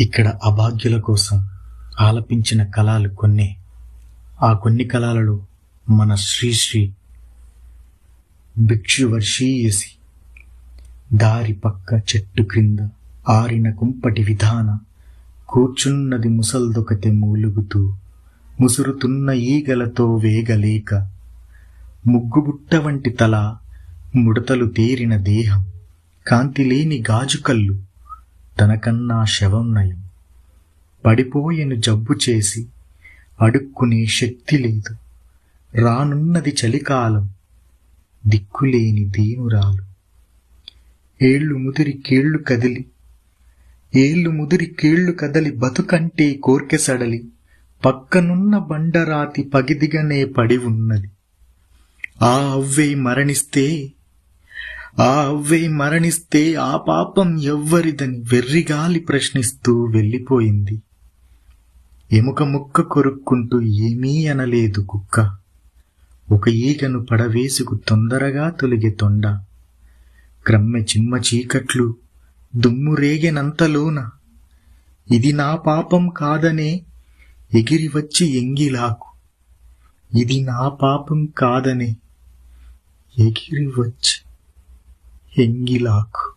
ఇక్కడ అభాగ్యుల కోసం ఆలపించిన కళలు కొన్ని. ఆ కొన్ని కళలలో మన శ్రీశ్రీ భిక్షువర్షీయసి దారి పక్క చెట్టు క్రింద ఆరిన కుంపటి విధాన కూర్చున్నది ముసల్దొకతే మూలుగుతూ ముసురుతున్న ఈగలతో వేగలేక ముగ్గుబుట్ట వంటి తల ముడతలు తేరిన దేహం కాంతిలేని గాజుకల్లు తనకన్నా శవం నయం. పడిపోయెను జబ్బు చేసి అడుక్కునే శక్తి లేదు. రానున్నది చలికాలం దిక్కులేని దీనురాలు ఏళ్ళు ముదిరి కీళ్ళు కదిలి ఏళ్ళు ముదిరి కీళ్ళు కదలి బతుకంటే కోర్కె సడలి పక్కనున్న బండరాతి పగిదిగనే పడి ఉన్నది. ఆ అవ్వే మరణిస్తే ఆ అవ్వే మరణిస్తే ఆ పాపం ఎవ్వరిదని వెర్రిగాలి ప్రశ్నిస్తూ వెళ్ళిపోయింది. ఎముక ముక్క కొరుక్కుంటూ ఏమీ అనలేదు కుక్క. ఒక ఈగను పడవేసుకు తొందరగా తొలిగే తొండ. క్రమ్మె చిమ్మ చీకట్లు దుమ్ము రేగెనంతలోన. ఇది నా పాపం కాదనే ఎగిరి వచ్చి ఎంగిలాకు. ఇది నా పాపం కాదనే ఎగిరి వచ్చి ఎంగిలాకు